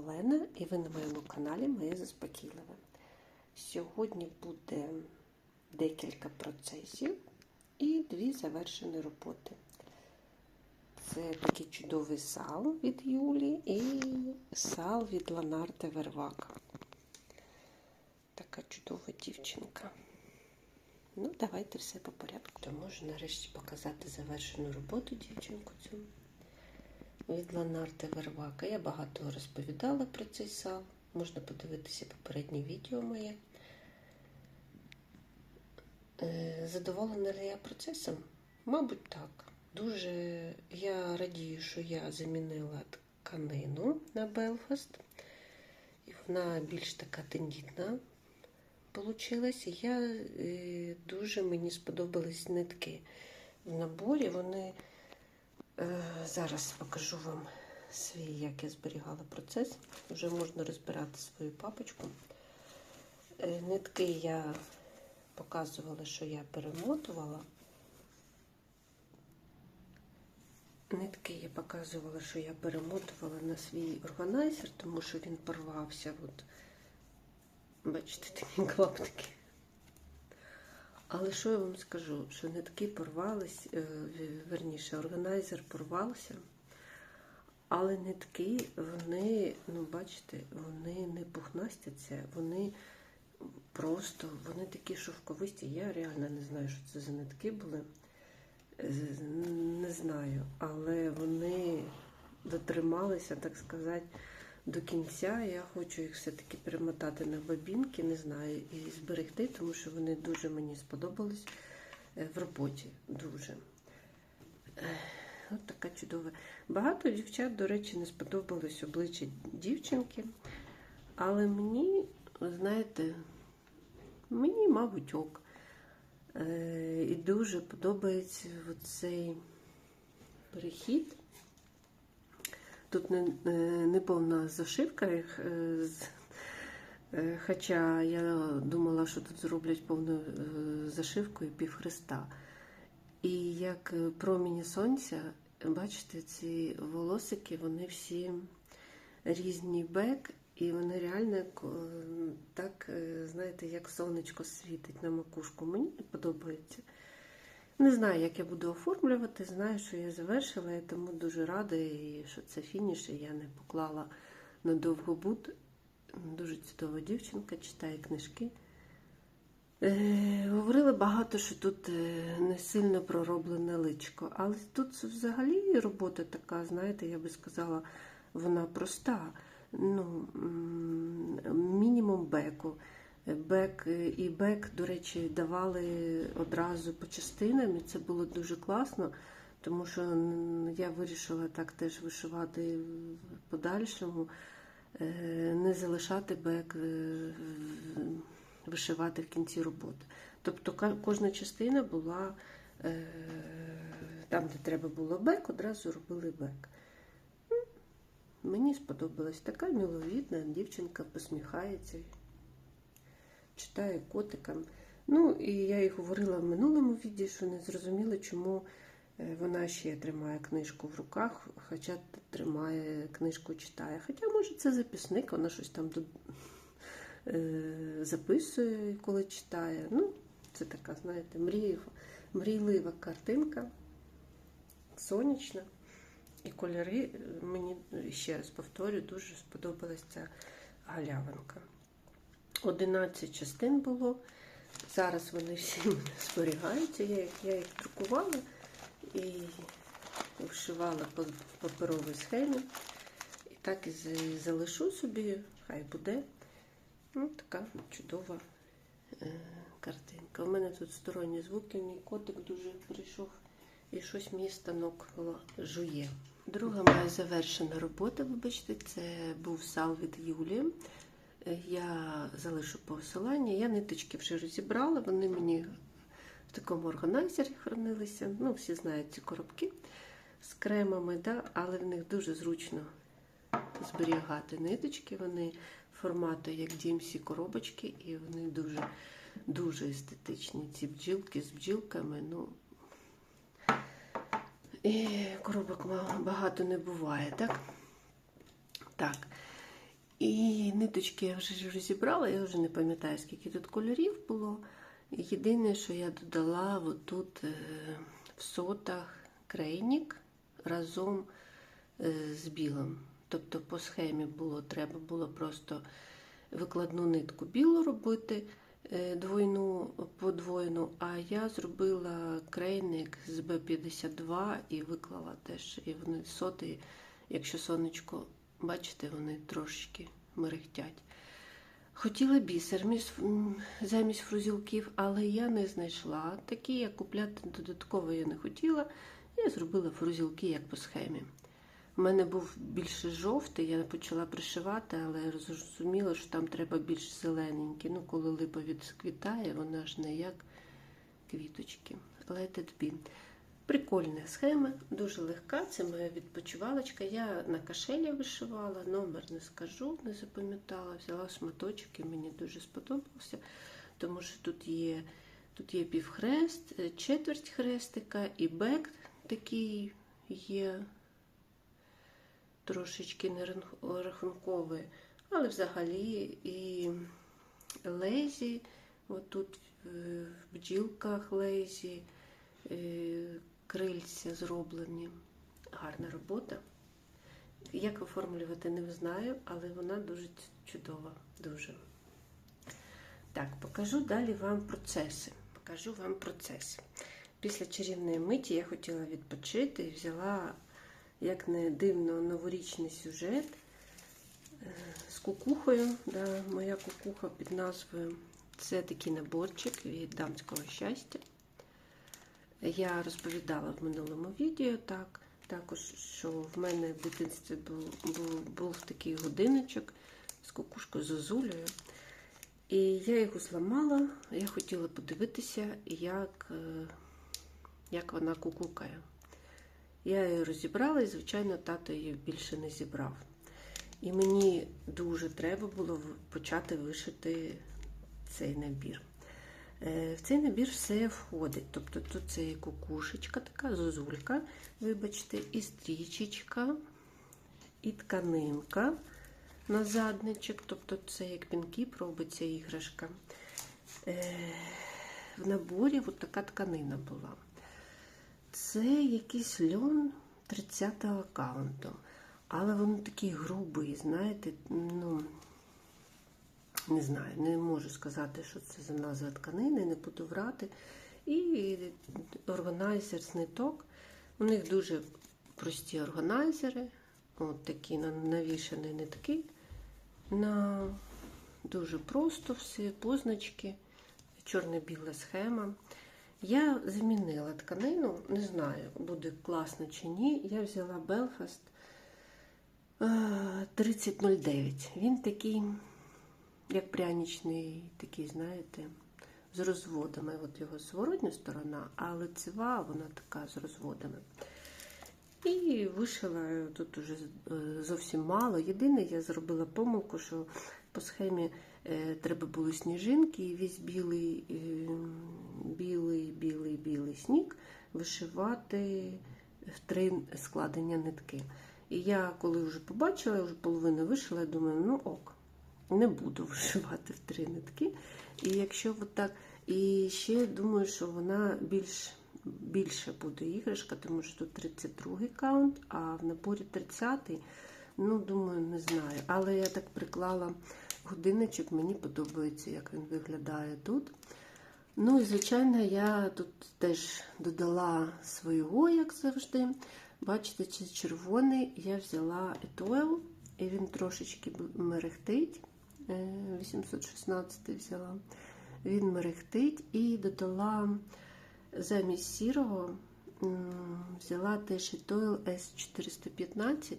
Олена і ви на моєму каналі Моє Заспокійливе. Сьогодні буде декілька процесів і дві завершені роботи. Це такий чудовий сал від Юлі і сал від Ланарте Вервака. Така чудова дівчинка. Ну, давайте все по порядку. То можу нарешті показати завершену роботу дівчинку цю від Ланарте Вервака. Я багато розповідала про цей сал. Можна подивитися попереднє відео моє. Е, Задоволена ли я процесом? Мабуть, так. Дуже я радію, що я замінила тканину на Белфаст. І вона більш така тендітна получилась. І я е, дуже мені сподобались нитки в наборі. Вони Зараз покажу вам свій, як я зберігала процес. Вже можна розбирати свою папочку. Е, Нитки я показувала, що я перемотувала. Нитки я показувала, що я перемотувала на свій органайзер, тому що він порвався. От, бачите, такі клаптики. Але що я вам скажу? Що нитки порвались, е, верніше, органайзер порвався, але нитки, вони, ну, бачите, вони не пухнастяться, вони просто, вони такі шовковисті. Я реально не знаю, що це за нитки були. Не знаю, але вони дотрималися, так сказати, до кінця. Я хочу їх все-таки перемотати на бабінки, не знаю, і зберегти, тому що вони дуже мені сподобались в роботі. Дуже. От така чудова. Багато дівчат, до речі, не сподобалось обличчя дівчинки. Але мені, знаєте, мені, мабуть, ок. І дуже подобається цей перехід. Тут не, не повна зашивка, хоча я думала, що тут зроблять повну зашивку і півхреста. І як проміні сонця, бачите, ці волосики, вони всі різні бек, і вони реально так, знаєте, як сонечко світить на макушку. Мені подобається. Не знаю, як я буду оформлювати, знаю, що я завершила, і тому дуже рада, що це фініш, і я не поклала на довгобуд. Дуже чудова дівчинка, читає книжки. Е, Говорили багато, що тут не сильно пророблене личко, але тут взагалі робота така, знаєте, я би сказала, вона проста. Ну, Мінімум беку. Бек і бек, до речі, давали одразу по частинам, і це було дуже класно, тому що я вирішила так теж вишивати в подальшому, не залишати бек, вишивати в кінці роботи. Тобто кожна частина була там, де треба було бек, одразу робили бек. Мені сподобалась така миловідна дівчинка посміхається читає котикам. Ну, і я їй говорила в минулому відео, що не зрозуміла, чому вона ще тримає книжку в руках, хоча тримає книжку читає. Хоча, може, це записник, вона щось там тут записує, коли читає. Ну, це така, знаєте, мрієва, мрійлива картинка, сонячна. І кольори, мені ще раз повторюю, дуже сподобалась ця галявинка. 11 частин було. Зараз вони всі зберігаються. Я я їх друкувала і вишивала по паперовій схемі. І так і залишу собі, хай буде. Ну, така чудова е, картинка. У мене тут сторонні звуки, мій котик дуже прийшов і щось мій станок жує. Друга моя завершена робота, вибачте, це був сал від Юлі. Е, Я залишу посилання. Я ниточки вже розібрала, вони мені в такому органайзері хранилися. Ну, всі знають ці коробки з кремами, да? але в них дуже зручно зберігати ниточки. Вони формату як DMC коробочки, і вони дуже, дуже естетичні. Ці бджілки з бджілками. Ну, і коробок багато не буває, так? Так. І ниточки я вже розібрала, я вже не пам'ятаю, скільки тут кольорів було. Єдине, що я додала отут е, в сотах крейнік разом е, з білим. Тобто по схемі було, треба було просто викладну нитку білу робити, е, двойну, подвоєну, а я зробила крейник з Б52 і виклала теж. І вони соти, якщо сонечко, бачите, вони трошечки мерехтять. Хотіла бісер замість фрузілків, але я не знайшла. Такі я купляти додатково я не хотіла. Я зробила фрузілки як по схемі. У мене був більше жовтий, я почала пришивати, але я зрозуміла, що там треба більш зелененький. Ну, коли липа відквітає, вона ж не як квіточки. Let it be. Прикольна схема, дуже легка. Це моя відпочивалочка. Я на кашелі вишивала, номер не скажу, не запам'ятала. Взяла шматочок і мені дуже сподобався, тому що тут є, тут є півхрест, е, четверть хрестика і бек такий є трошечки нерахунковий, але взагалі і лезі, отут е, в бджілках лезі, е, крильця зроблені. Гарна робота. Як оформлювати, не знаю, але вона дуже чудова. Дуже. Так, покажу далі вам процеси. Покажу вам процеси. Після чарівної миті я хотіла відпочити і взяла, як не дивно, новорічний сюжет е, з кукухою. Да, моя кукуха під назвою. Це такий наборчик від дамського щастя. Я розповідала в минулому відео так, також, що в мене в дитинстві був, був, був такий годинничок з кукушкою Зозулею. І я його зламала, я хотіла подивитися, як, е, як вона кукукає. Я її розібрала і, звичайно, тато її більше не зібрав. І мені дуже треба було почати вишити цей набір. Е, В цей набір все входить. Тобто тут це і кукушечка, така зозулька, вибачте, і стрічечка, і тканинка на задничок, тобто це як пінкіп робиться іграшка. Е, В наборі от така тканина була. Це якийсь льон 30-го аккаунту. Але він такий грубий, знаєте, ну, не знаю, не можу сказати, що це за назва тканини, не буду врати. І органайзер з ниток. У них дуже прості органайзери, от такі навішані нитки. На дуже просто все, позначки, чорно-біла схема. Я змінила тканину, не знаю, буде класно чи ні. Я взяла е, 3009. Він такий, як пряничний, такий, знаєте, з розводами. От його зворотня сторона, а лицева вона така з розводами. І вишила тут уже е, зовсім мало. Єдине, я зробила помилку, що по схемі е, треба було сніжинки, і весь білий, е, білий, білий, білий сніг вишивати в три складення нитки. І я, коли вже побачила, я вже половину вишила, я думаю, ну ок, не буду вишивати в три нитки. І якщо от так, і ще думаю, що вона більш більше буде іграшка, тому що тут 32 каунт, а в наборі 30-й, ну, думаю, не знаю. Але я так приклала годинничок, мені подобається, як він виглядає тут. Ну і, звичайно, я тут теж додала свого, як завжди. Бачите, червоний я взяла етойл, і він трошечки мерехтить. Е, 816 взяла. Він мерехтить і додала замість сірого взяла теж Etoile S415.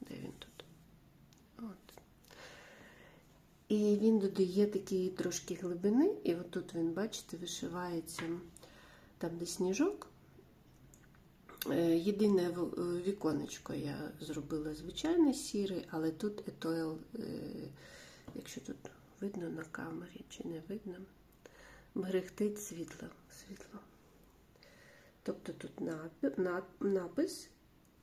Де він тут? От. І він додає такі трошки глибини, і отут він, бачите, вишивається там, де сніжок. Е, Єдине е, віконечко я зробила звичайне сіре, але тут етойл, е, якщо тут видно на камері чи не видно, мерехтить світло. світло. Тобто тут напис,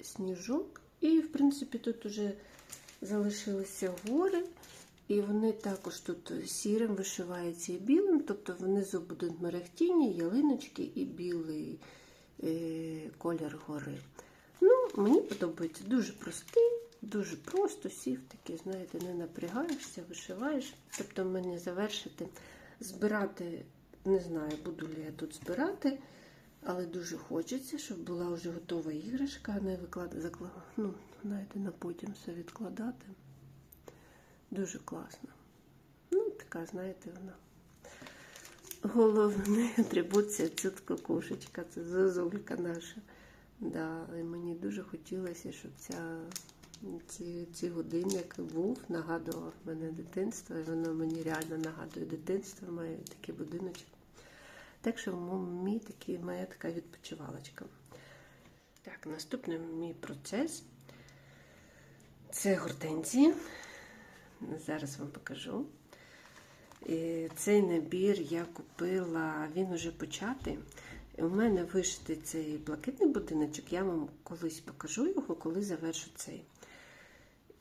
сніжок, і, в принципі, тут уже залишилися гори, і вони також тут сірим вишиваються і білим, тобто внизу будуть мерехтіння, ялиночки і білий колір гори. Ну, мені подобається дуже простий, дуже просто сів такий, знаєте, не напрягаєшся, вишиваєш. Тобто мені завершити, збирати, не знаю, буду ли я тут збирати, але дуже хочеться, щоб була вже готова іграшка, а не викладати, закла... ну, знаєте, на потім все відкладати. Дуже класно. Ну, така, знаєте, вона. Головний атрибут це ця кошечка, це зозулька наша. Да, і мені дуже хотілося, щоб ця, ці, ці годинник був, нагадував мене дитинство, і воно мені реально нагадує дитинство, має такий будиночок. Так що мій такий, моя така відпочивалочка. Так, наступний мій процес це гортензії. Зараз вам покажу. Цей набір я купила, він уже початий. У мене вишитий цей блакитний будиночок, я вам колись покажу його, коли завершу цей.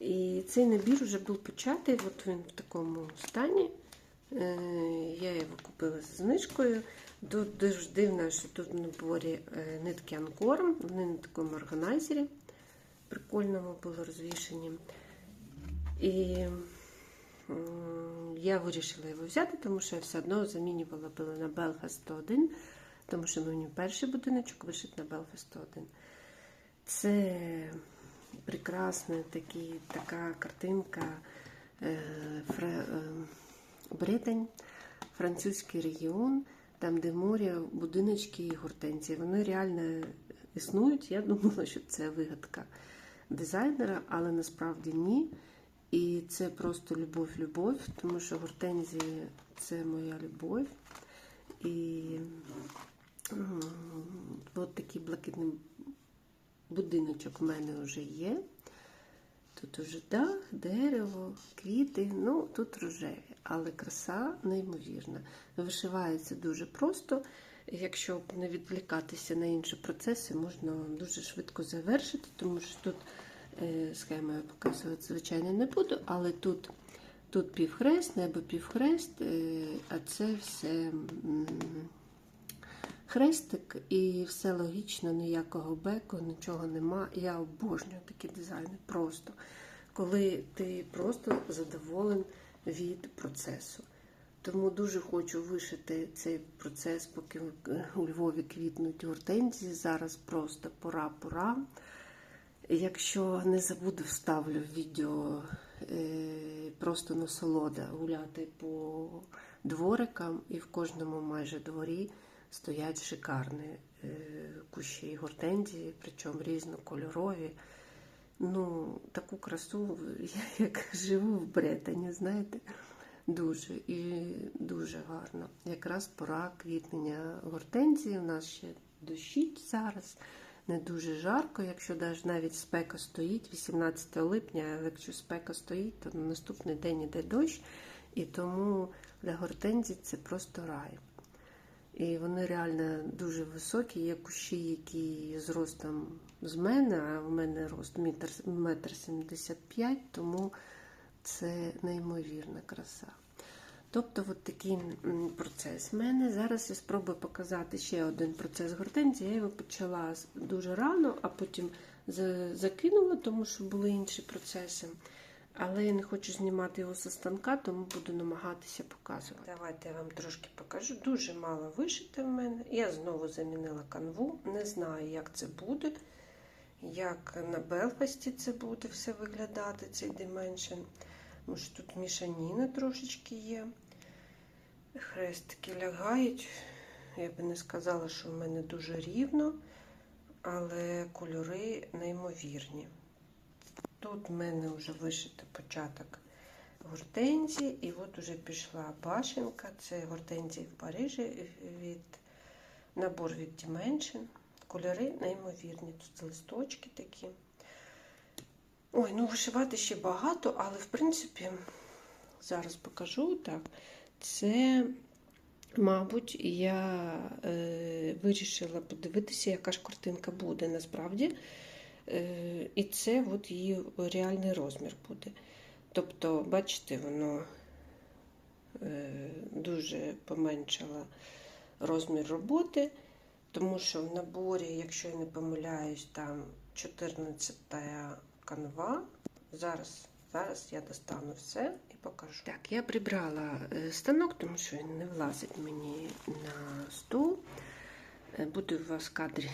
І цей набір вже був початий, от він в такому стані. Е, Я його купила з знижкою. Тут дуже дивно, що тут в наборі е, нитки анкором, вони на такому органайзері. Прикольному було розвішені. І я вирішила його взяти, тому що я все одно замінювала на Belfast 101, тому що мені перший будиночок вишит на Belfast 101. Це прекрасна такі, така картинка е, Фре, е, Британь, французький регіон, там, де море, будиночки і гортензії. Вони реально існують. Я думала, що це вигадка дизайнера, але насправді ні. І це просто любов-любов, тому що гортензії це моя любов. І от такий блакитний будиночок в мене вже є. Тут уже дах, дерево, квіти, ну тут рожеві, але краса неймовірна. Вишивається дуже просто. Якщо не відвлікатися на інші процеси, можна дуже швидко завершити, тому що тут схему я показувати, звичайно, не буду, але тут, тут півхрест, небо півхрест, е, а це все хрестик і все логічно, ніякого беку, нічого нема. Я обожнюю такі дизайни просто. Коли ти просто задоволен від процесу. Тому дуже хочу вишити цей процес, поки у Львові квітнуть гортензії. Зараз просто пора-пора. Якщо не забуду, вставлю відео е, просто насолода гуляти по дворикам, і в кожному майже дворі стоять шикарні е, кущі гортензії, причому різнокольорові. Ну, таку красу, я як живу в Бретані, знаєте, дуже і дуже гарно. Якраз пора квітнення гортензії. У нас ще дощить зараз, не дуже жарко. Якщо навіть спека стоїть, 18 липня, але якщо спека стоїть, то на наступний день іде дощ, і тому для гортензій це просто рай. І вони реально дуже високі. Є кущі, які з ростом з мене, а в мене рост метр, метр 75, тому це неймовірна краса. Тобто, от такий процес. В мене зараз я спробую показати ще один процес гортензії. Я його почала дуже рано, а потім закинула, тому що були інші процеси. Але я не хочу знімати його зі станка, тому буду намагатися показувати. Давайте я вам трошки покажу. Дуже мало вишити в мене. Я знову замінила канву. Не знаю, як це буде, як на Белфасті це буде все виглядати, цей дименшн. Може, тут мішаніна трошечки є. Хрестики лягають. Я би не сказала, що в мене дуже рівно, але кольори неймовірні. Тут в мене вже вишито початок гортензії, і от уже пішла башенка. Це гортензії в Парижі від набор від Dimension. Кольори неймовірні. Тут листочки такі. Ой, ну вишивати ще багато, але в принципі, зараз покажу так. Це, мабуть, я е, вирішила подивитися, яка ж картинка буде насправді. Е, і це от її реальний розмір буде. Тобто, бачите, воно е, дуже поменшало розмір роботи, тому що в наборі, якщо я не помиляюсь, там 14 канва. Зараз, зараз я достану все і покажу. Так, я прибрала е, станок, тому що він не влазить мені на стол. Е, Буде у вас в кадрі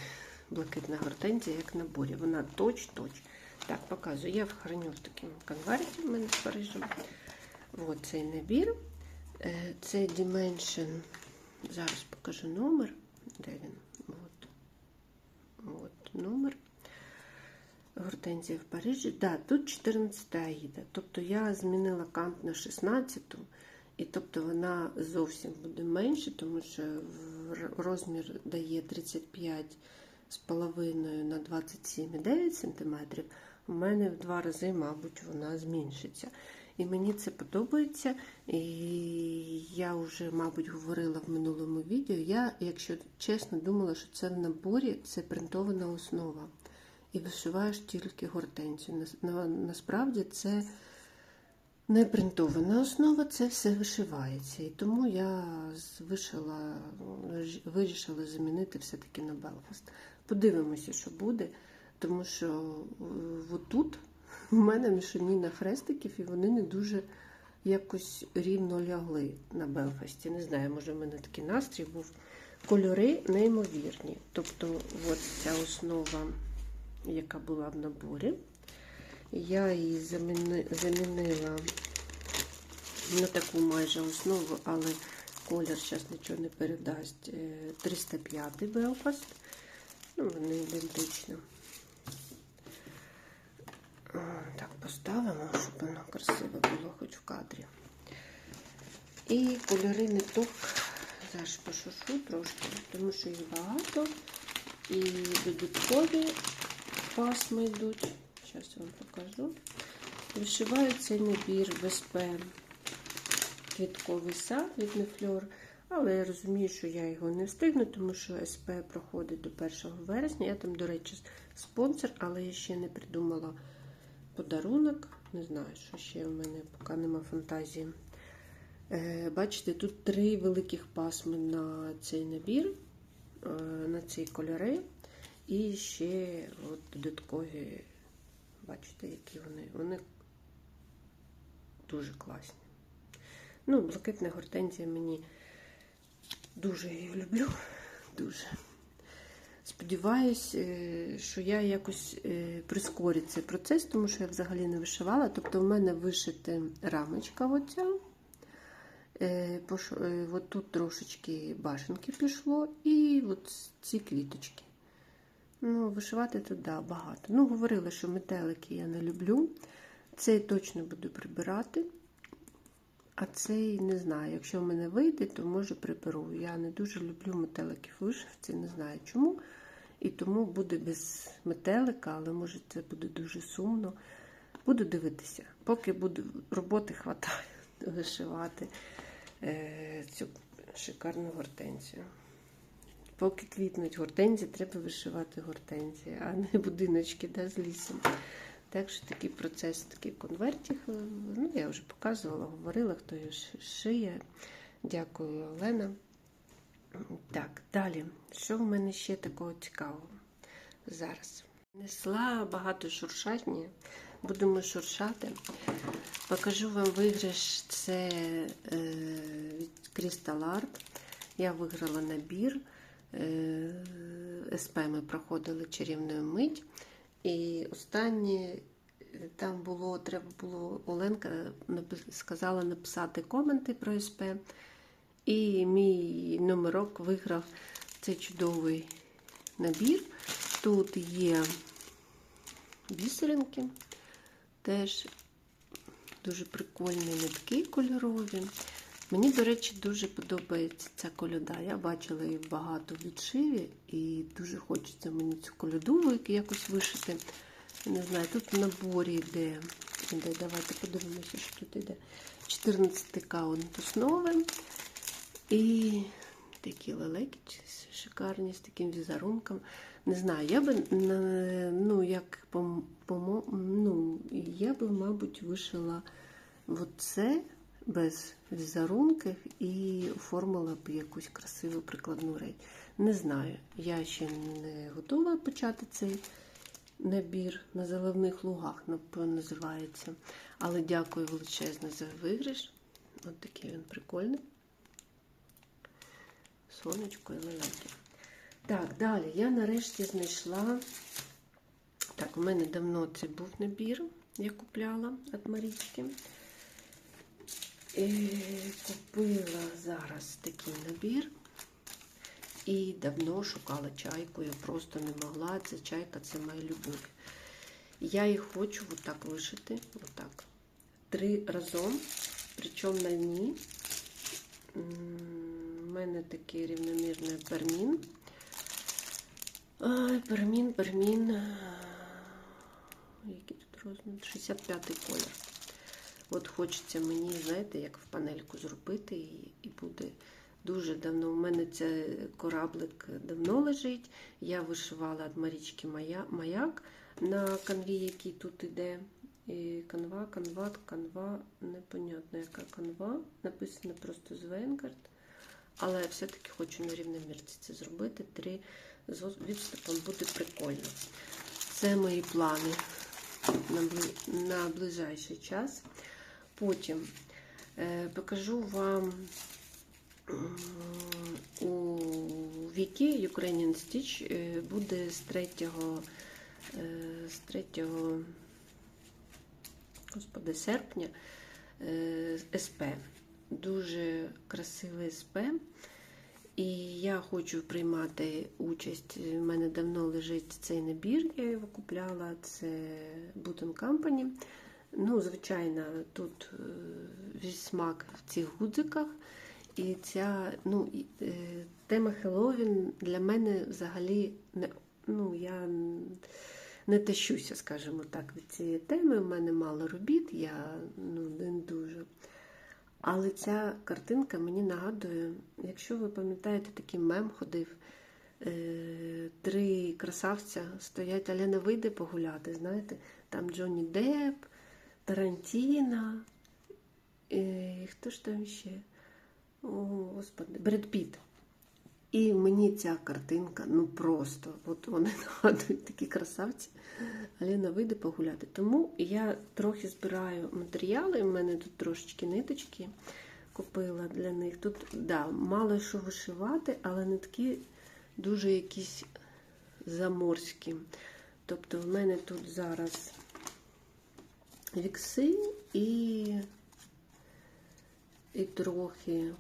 блакитна гортензія, як в наборі. Вона точ-точ. Так, показую. Я храню в такому конверті в мене з Парижем. От цей набір. Е, Це Dimension. Зараз покажу номер. Де він? От. От номер. Гортензія в Парижі. Да, тут 14 аїда. Тобто я змінила кант на 16, і тобто вона зовсім буде менше, тому що розмір дає 35 з половиною на 27,9 см. У мене в два рази, мабуть, вона зменшиться. І мені це подобається. І я вже, мабуть, говорила в минулому відео. Я, якщо чесно, думала, що це в наборі це принтована основа. І вишиваєш тільки гортензію. Насправді це не принтована основа, це все вишивається. І тому я вишила, вирішила замінити все-таки на Белфаст. Подивимося, що буде, тому що е, отут в мене мішаніна хрестиків, і вони не дуже якось рівно лягли на Белфасті. Не знаю, може в мене такий настрій був. Кольори неймовірні. Тобто, от ця основа, яка була в наборі. Я її замінила на таку майже основу, але колір зараз нічого не передасть. Е, 305 Белфаст. Ну, вони ідентично. Так, поставимо, щоб воно красиво було хоч в кадрі. І кольори ниток. Зараз пошушу трошки, тому що їх багато. І додаткові пасми йдуть. Зараз я вам покажу. Вишиваю цей набір ВСП квітковий сад від Нефльор. Але я розумію, що я його не встигну, тому що СП проходить до 1 вересня. Я там, до речі, спонсор, але я ще не придумала подарунок. Не знаю, що ще в мене поки нема фантазії. Е, Бачите, тут три великих пасми на цей набір, е, на ці кольори. І ще от додаткові, бачите, які вони. Вони дуже класні. Ну, блакитна гортензія мені дуже її люблю. Дуже. Сподіваюсь, е, що я якось е, прискорю цей процес, тому що я взагалі не вишивала. Тобто, в мене вишита рамочка оця. Е, От тут трошечки башенки пішло, і от ці квіточки. Ну, вишивати тут да, багато. Ну, говорила, що метелики я не люблю. Цей точно буду прибирати. А цей не знаю. Якщо в мене вийде, то може приберу. Я не дуже люблю метеликів вишивці, не знаю чому. І тому буде без метелика, але може це буде дуже сумно. Буду дивитися. Поки буду роботи хватає вишивати е, цю шикарну гортензію. Поки квітнуть гортензії, треба вишивати гортензії, а не будиночки да, з лісом. Так що такий процес, такий конвертів. Ну, я вже показувала, говорила, хто його шиє. Дякую, Олена. Так, далі. Що в мене ще такого цікавого зараз? Несла багато шуршатні. Будемо шуршати. Покажу вам виграш. Це е, від Crystal Art. Я виграла набір. Е, СП ми проходили чарівну мить. І останні там було, треба було, Оленка сказала написати коменти про СП. І мій номерок виграв цей чудовий набір. Тут є бісеринки, теж дуже прикольні нитки кольорові. Мені, до речі, дуже подобається ця коляда. Я бачила її багато в відшиві, і дуже хочеться мені цю коляду якось вишити. Не знаю, тут в наборі йде, йде давайте подивимося, що тут йде. 14 каунт основи. І такі лелеки шикарні з таким візерунком. Не знаю, я би ну, як по, по, ну, я би, мабуть, вишила оце без візерунків і оформила б якусь красиву прикладну речь. Не знаю, я ще не готова почати цей набір на заливних лугах, напевно, називається. Але дякую величезно за виграш. Ось такий він прикольний. Сонечко і лелеки. Так, далі я нарешті знайшла. Так, у мене давно це був набір, я купляла від Марічки. І купила зараз такий набір. І давно шукала чайку, я просто не могла. Ця чайка це моя любов. Я її хочу отак вишити. Отак. Три разом. Причому на дні. У мене такий рівномірний пермін. Ай, пермін, пермін. Який тут розмір? 65 колір. От хочеться мені, знаєте, як в панельку зробити, і, і буде дуже давно. У мене цей кораблик давно лежить. Я вишивала від Марічки маяк на канві, який тут іде. І канва, канва, канва, непонятно, яка канва. Написано просто з Венгард. Але все-таки хочу на рівномірці це зробити. Три з відступом буде прикольно. Це мої плани на ближайший час. Потім е, покажу вам у Вікі Ukrainian Stitch е, буде з 3, е, з 3 господи, серпня е, СП. Дуже красивий СП. І я хочу приймати участь. У мене давно лежить цей набір, я його купляла. Це Button Company. Ну, звичайно, тут е, весь смак в цих гудзиках. І ця ну, е, тема Хеллоуін для мене взагалі не ну, я не тащуся, скажімо так, від цієї теми. У мене мало робіт, я ну, не дуже. Але ця картинка мені нагадує, якщо ви пам'ятаєте, такий мем ходив, е, три красавця стоять, Алена вийде погуляти, знаєте, там Джонні Депп, Тарантіна, е, хто ж там ще? О, Господи, Бред Піт. І мені ця картинка, ну просто, от вони нагадують такі красавці. Аліна вийде погуляти. Тому я трохи збираю матеріали. У мене тут трошечки ниточки купила для них. Тут, да, мало що вишивати, але нитки дуже якісь заморські. Тобто, в мене тут зараз вікси і, і трохи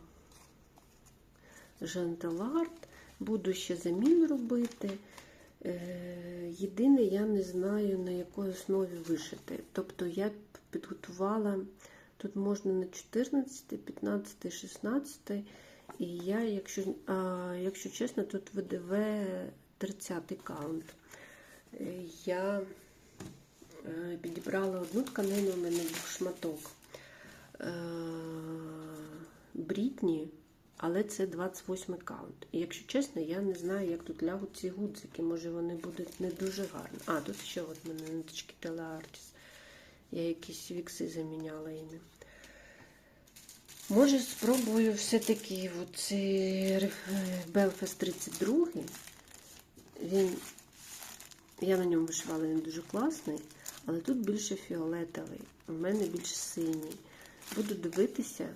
жанталарт. Буду ще замін робити. Е, Єдине, я не знаю, на якій основі вишити. Тобто я підготувала, тут можна на 14, 15, 16. І я, якщо а, якщо чесно, тут ВДВ 30 каунт. Е, Я підібрала одну тканину, у мене був шматок е, Брітні. Але це 28 каунт. І якщо чесно, я не знаю, як тут лягуть ці гудзики. Може вони будуть не дуже гарні. А, тут ще от мене ниточки Телеартіс. Я якісь вікси заміняла іми. Може, спробую все-таки оцей Belfast 32. Він, я на ньому вишивала, він дуже класний, але тут більше фіолетовий, у мене більше синій. Буду дивитися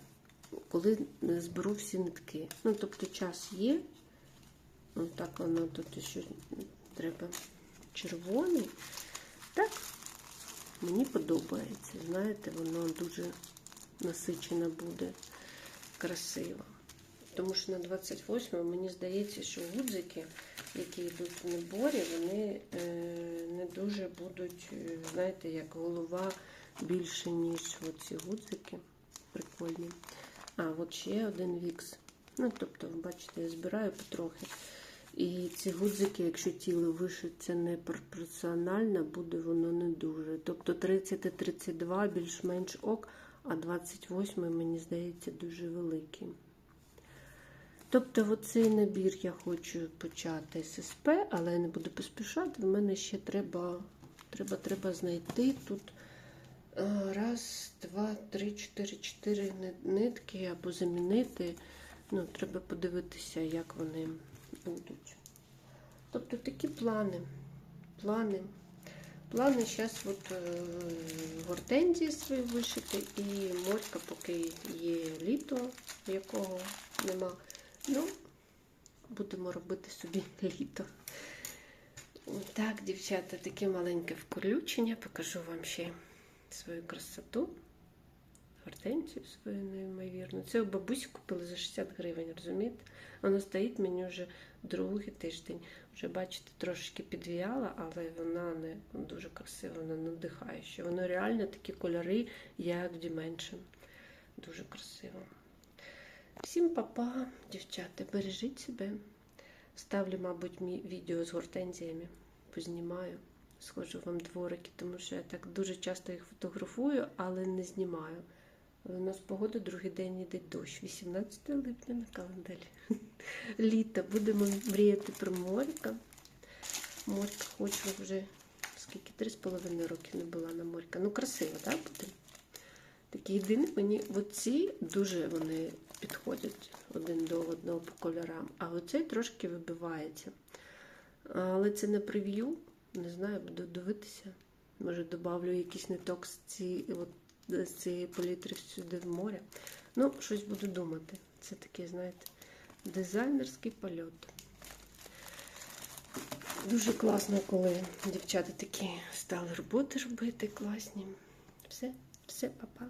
коли зберу всі нитки. Ну, тобто час є. Ось так воно тут ще треба червоний. Так, Мені подобається. Знаєте, воно дуже насичене буде, красиво. Тому що на 28 мені здається, що гудзики, які йдуть в наборі, вони е, не дуже будуть, е, знаєте, як голова більше, ніж оці гудзики. Прикольні. А, от ще один вікс. Ну, тобто, бачите, я збираю потрохи. І ці гудзики, якщо тіло вишиться не пропорціонально, буде воно не дуже. Тобто 30-32 більш-менш ок, а 28, мені здається, дуже великий. Тобто, оцей набір я хочу почати з СП, але не буду поспішати. В мене ще треба, треба, треба знайти тут е, раз, два, три, чотири, чотири нитки або замінити. Ну, треба подивитися, як вони будуть. Тобто такі плани. Плани. Плани зараз от е, гортензії свої вишити і морька, поки є літо, якого нема. Ну, будемо робити собі літо. Так, дівчата, таке маленьке включення. Покажу вам ще свою красоту. Гортензію свою неймовірну. Це бабусі купили за 60 гривень, розумієте? Вона стоїть мені вже другий тиждень. Вже, бачите, трошечки підвіяла, але вона не дуже красива, вона надихає. Що воно реально такі кольори, як Dimension. Дуже красиво. Всім папа, дівчата, бережіть себе. Ставлю, мабуть, мій відео з гортензіями. Познімаю. Схожу вам дворики, тому що я так дуже часто їх фотографую, але не знімаю. У нас погода другий день йде дощ. 18 липня на календарі. Літо. Будемо мріяти про морька. Морька хочу вже скільки три з половиною роки не була на морька. Ну, красиво, так буде? Такі єдині мені оці дуже вони підходять один до одного по кольорам. А оцей трошки вибивається. Але це не прев'ю. Не знаю, буду дивитися. Може, додавлю якийсь ниток з ці, от, з цієї палітри сюди в море. Ну, щось буду думати. Це такий, знаєте, дизайнерський польот. Дуже класно, коли дівчата такі стали роботи робити класні. Все, все, па-па.